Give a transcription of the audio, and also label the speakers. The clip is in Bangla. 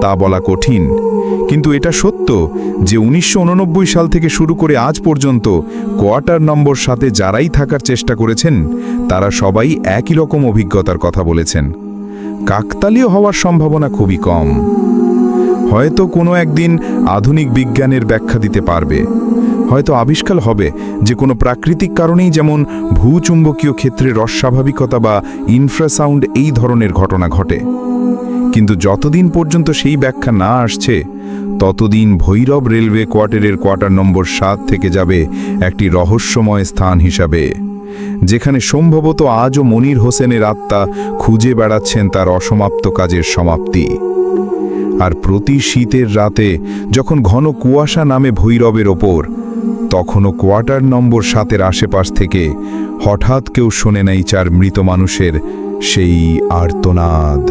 Speaker 1: তা বলা কঠিন। কিন্তু এটা সত্য যে উনিশশো উননব্বই সাল থেকে শুরু করে আজ পর্যন্ত কোয়ার্টার নম্বর সাথে যারাই থাকার চেষ্টা করেছেন, তারা সবাই একই রকম অভিজ্ঞতার কথা বলেছেন। কাকতালীয় হওয়ার সম্ভাবনা খুবই কম। হয়তো কোনো একদিন আধুনিক বিজ্ঞানের ব্যাখ্যা দিতে পারবে। হয়তো আবিষ্কার হবে যে কোনো প্রাকৃতিক কারণেই যেমন ভূচুম্বকীয় ক্ষেত্রে রস্বাভাবিকতা বা ইনফ্রাসাউন্ড এই ধরনের ঘটনা ঘটে। কিন্তু যতদিন পর্যন্ত সেই ব্যাখ্যা না আসছে, ততদিন ভৈরব রেলওয়ে কোয়ার্টারের কোয়ার্টার নম্বর সাত থেকে যাবে একটি রহস্যময় স্থান হিসাবে, যেখানে সম্ভবত আজও মনির হোসেনের আত্মা খুঁজে বেড়াচ্ছেন তার অসমাপ্ত কাজের সমাপ্তি। আর প্রতি শীতের রাতে যখন ঘন কুয়াশা নামে ভৈরবের ওপর, তখনও কোয়ার্টার নম্বর সাতের আশেপাশ থেকে হঠাৎ কেউ শোনে নাই চার মৃত মানুষের সেই আর্তনাদ।